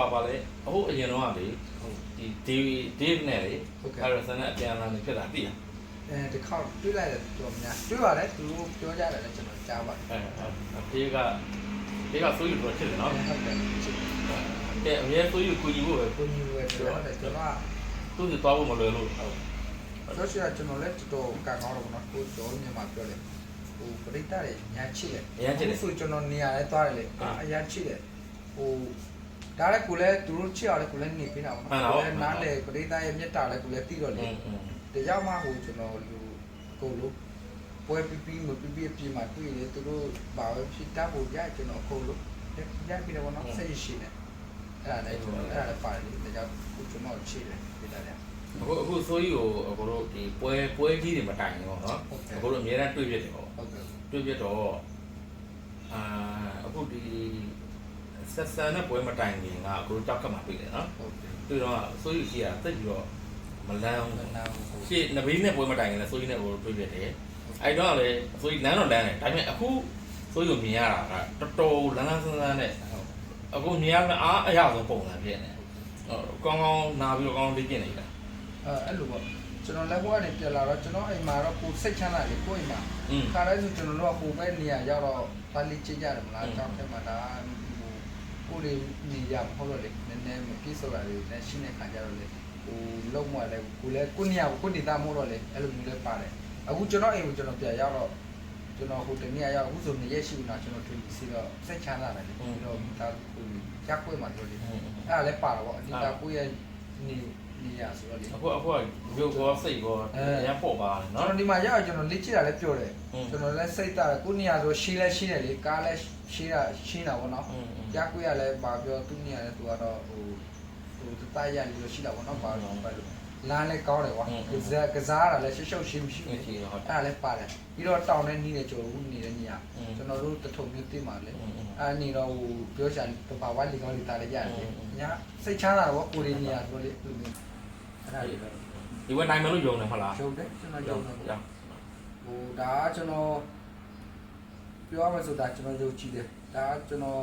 ဟာပါလေအခုအရင်တော့ကလေဒီဒီဒီနဲ့လေဟုတ်ကဲ့အဲ့ဒါဆန်တဲ့အပြန်အလှန်နေဖြစ်တာသိလားအဲဒီခေါက်တွေးလိုက်တယ်တော်များတွေးပါတယ်သူတို့ပြောကြတယ်လည်းကျွန်တော်ကြားပါတယ်အဲဒီကဒီကဆိုးယူတော့ဖြစ်တယ်နော်ဟုတ်ကဲ့တဲ့အဲအမြဲဆိုးယူကူညီဖို့ပဲကိုကြီးပဲပြောတယ်ကျွန်တော်ကသူ့စီသွားဖို့မလွယ်လို့ဟုတ်ဆိုရှယ်ကျွန်တော်လည်းတော်တော်ကန်ကောင်းတော့ဘောနော်ကိုကျော်မြန်မာပြောတယ်ဟိုပရိသတ်တွေညာချစ်တယ်ဆိုကျွန်တော်နေရာလဲသွားတယ်လေအရာချစ်တယ်ဟို ဒါလည်းကိုလည်းသူတို့ချစ်အောင်လည်းကိုလည်းနေပေးတာပေါ့နော်ကိုလည်းနားလေပရိသတ်ရဲ့မြတ်တာလည်းကိုလည်းသိတော့လေ อืมอืม တရားမှဟိုကျွန်တော်လူကိုလို့ပွဲပီပီမပီပီပြေမှာတွေ့တယ်သူတို့ဘာပဲဖြစ်တတ်ဖို့ကြကျွန်တော်ကိုလို့ရပြီတော့နော်စိတ်ရှိနေအဲ့ဒါလည်းကျွန်တော်အဲ့ဒါလည်းပါတယ်လေဒါကြောင့်ကိုကျွန်တော်ချစ်တယ်ဒီလားလေ အခုအခုဆိုးယူကိုအခုတို့ဒီပွဲပွဲကြီးတွေမတိုင်ဘူးပေါ့နော် ဟုတ်ကဲ့ အခုတို့အများအားတွေ့ဖြစ်တယ်ပေါ့ ဟုတ်ကဲ့ တွေ့ဖြစ်တော့ ဆက်ဆန်တဲ့ပွဲမတိုင်ခင်ကအခုတို့တောက်ကမှတွေ့တယ်နော်ဟုတ်ကဲ့တွေ့တော့ဆိုးယူကြီးကတိတ်ပြီးတော့မလန်းမဘူးနာဘူးရှေ့နဘေးနဲ့ပွဲမတိုင်ခင်လည်းဆိုးယူနဲ့ကိုတွေ့ဖြစ်တယ်အဲ့တော့လည်းဆိုးယူလမ်းတော့လမ်းတယ်ဒါပေမဲ့အခုဆိုးယူမြင်ရတာကတော်တော်လန်းလန်းဆန်းဆန်းနဲ့အခုမြင်ရမယ့်အားအရဆုံးပုံစံဖြစ်နေဟုတ်ကောင်းကောင်းနာပြီးတော့ကောင်းလေးကျင့်နေတာအဲအဲ့လိုပေါ့ကျွန်တော်လက်ဘွားကနေပြန်လာတော့ကျွန်တော်အိမ်မှာတော့ကိုစိတ်ချမ်းသာတယ်ကိုအိမ်မှာอืมခါတိုင်းဆိုကျွန်တော်တို့ကဟိုဘက်နေရာရောက်တော့ပါလီချစ်ကြတယ်မလားအကြောင်းထဲမှာဒါ ဟိုကိုလေးနေရမဟုတ်တော့လေနည်းနည်းမပြည့်စုံတာတွေလည်းရှင်းတဲ့ခါကျတော့လေဟိုလုံးဝလည်းကိုလည်းကိုနေရာကိုဒေတာမဟုတ်တော့လေအဲ့လိုမျိုးလည်းပါတယ်အခုကျွန်တော်အိမ်ကိုကျွန်တော်ပြန်ရောက်တော့ကျွန်တော်ဟိုတနေ့ရောက်အခုဆိုနေရရှိနေတာကျွန်တော်တွေ့စီတော့စိတ်ချမ်းသာတယ်လေပြီးတော့မိသားစုကိုရက်ွက်မှာတို့လေอืมအဲ့ဒါလည်းပါတော့ဗောအဓိကကိုယ့်ရဲ့နေ နေရဆိုတော့လေ အခုအခုရုပ်ကောစိတ်ကောအရင်ပေါ့ပါနော် ကျွန်တော်ဒီမှာရောက်ကျွန်တော်လေ့ကျင့်တာလည်းပြောတယ် อืม ကျွန်တော်လည်းစိတ်တာတယ်ကိုနေရာဆိုရှင်းလဲရှင်းတယ်လေကားလည်းရှင်းတာရှင်းတာဗောနော် อืม ကြားကိုရလည်းပါပြောသူနေရာလည်းသူကတော့ဟိုဟိုတတရလို့ရှိတာဗောနော်ပါတော့ပါလို့လမ်းလည်းကောင်းတယ်ကွာကစားကစားတာလည်းရှုပ်ရှုပ်ရှင်းမရှိ อื ဘူး มဟုတ် အဲ့ဒါလည်းပါတယ်ပြီးတော့တောင်းတဲ့နီးနေကျွန်တော်ဦးနေတဲ့နေရာ อืม ကျွန်တော်တို့တထုံမျိုးသိမှာလေ อืม အဲ့နေတော့ဟိုပြောချင်တဘာဝလီကောင်းလီတာလည်းရတယ် อืม ညာစိတ်ချမ်းသာတော့ကိုရီနေရာဆိုလေသူမျိုး အဲ့ဒါလေးပဲဒီဝက်နိုင်မယ်လို့ယုံတယ်ဟုတ်လားယုံတယ်ကျွန်တော်ယုံတယ်ပေါ့ဟိုဒါကကျွန်တော်ပြောရမယ်ဆိုတာကျွန်တော်ယုံကြည်တယ်ဒါကကျွန်တော်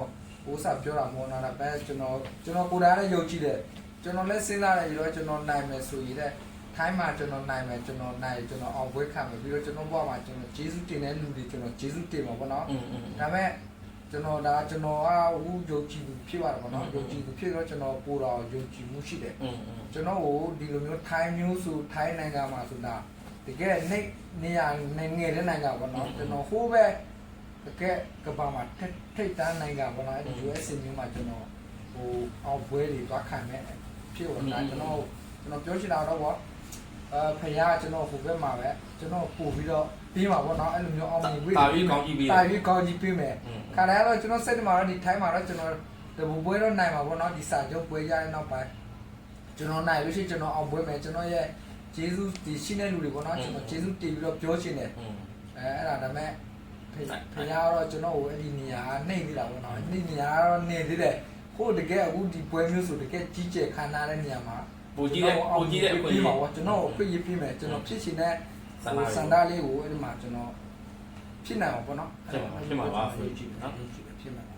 ဥစ္စာပြောတာမဟုတ်လားဘယ်ကျွန်တော်ကျွန်တော်ကိုယ်တိုင်လည်းယုံကြည်တယ်ကျွန်တော်လည်းစဉ်းစားတယ်ရောကျွန်တော်နိုင်မယ်ဆိုရတဲ့ထိုင်းမှာကျွန်တော်နိုင်မယ်ကျွန်တော်နိုင်ကျွန်တော်အောင်ပွဲခံမယ်ပြီးတော့ကျွန်တော်ဘဝမှာကျွန်တော်ဂျေစုတင်တဲ့လူတွေကျွန်တော်ဂျေစုတင်မှာပေါ့နော်ဒါပေမဲ့ ကျွန်တော်ဒါကျွန်တော်ကဟိုယုံကြည်သူဖြစ်ပါတယ်ပေါ့နော်ယုံကြည်သူဖြစ်တော့ကျွန်တော်ပိုတော်ယုံကြည်မှုရှိတယ်ကျွန်တော်ကိုဒီလိုမျိုးထိုင်းမျိုးဆိုထိုင်းနိုင်ငံမှာဆိုတာတကယ်နေနေရငယ်တဲ့နိုင်ငံပေါ့နော်ကျွန်တော်ဟိုးပဲတကယ်ကဘာမှာထိတ်တန်းနိုင်ငံပေါ့နော်ဒီ US မျိုးမှာကျွန်တော်ဟိုအောင်ပွဲတွေသွားခံမဲ့ဖြစ်တော့ဒါကျွန်တော်ကျွန်တော်ပြောချင်တာတော့ပေါ့အာဖခင်ကျွန်တော်ဟိုဘက်မှာပဲကျွန်တော်ပို့ပြီးတော့ပြီးမှာပေါ့နော်အဲ့လိုမျိုးအောင်မြင်ပြီးတာပြီးကောင်းကြီးပြီးတာပြီးကောင်းကြီးပြီးမယ် ခါတိုင်းတော့ကျွန်တော်စိတ်ထဲမှာတော့ဒီထိုင်းမှာတော့ကျွန်တော်တဘူပွဲတော့နိုင်မှာပေါ့နော်ဒီစာချုပ်ပွဲရတဲ့နောက်ပိုင်းကျွန်တော်နိုင်လို့ရှိရင်ကျွန်တော်အောင်ပွဲမယ်ကျွန်တော်ရဲ့ဂျေဇုဒီရှိတဲ့လူတွေပေါ့နော်ကျွန်တော်ဂျေဇုတည်ပြီးတော့ပြောချင်တယ်อืมအဲအဲ့ဒါဒါပေမဲ့ဖေဖေကတော့ကျွန်တော်ကိုအဲ့ဒီနေရာနှိမ့်နေတာပေါ့နော်အဲ့ဒီနေရာကတော့နေသေးတယ်ဟိုတကယ်အခုဒီပွဲမျိုးဆိုတကယ်ကြီးကျယ်ခမ်းနားတဲ့နေရာမှာပူကြီးတဲ့ပူကြီးတဲ့အခွင့်အပြီးရေးပါဘောကျွန်တော်အခွင့်အရေးပြီးမယ်ကျွန်တော်ဖြစ်ရှင်တဲ့ဆန္ဒဟိုလေးစန္ဒလေးကိုအဲ့ဒီမှာကျွန်တော် ဖြစ်နိုင်မှာပေါ့နော်ဖြစ်မှာဖြစ်မှာပါဆိုဖြစ်နော်ဖြစ်မှာပါ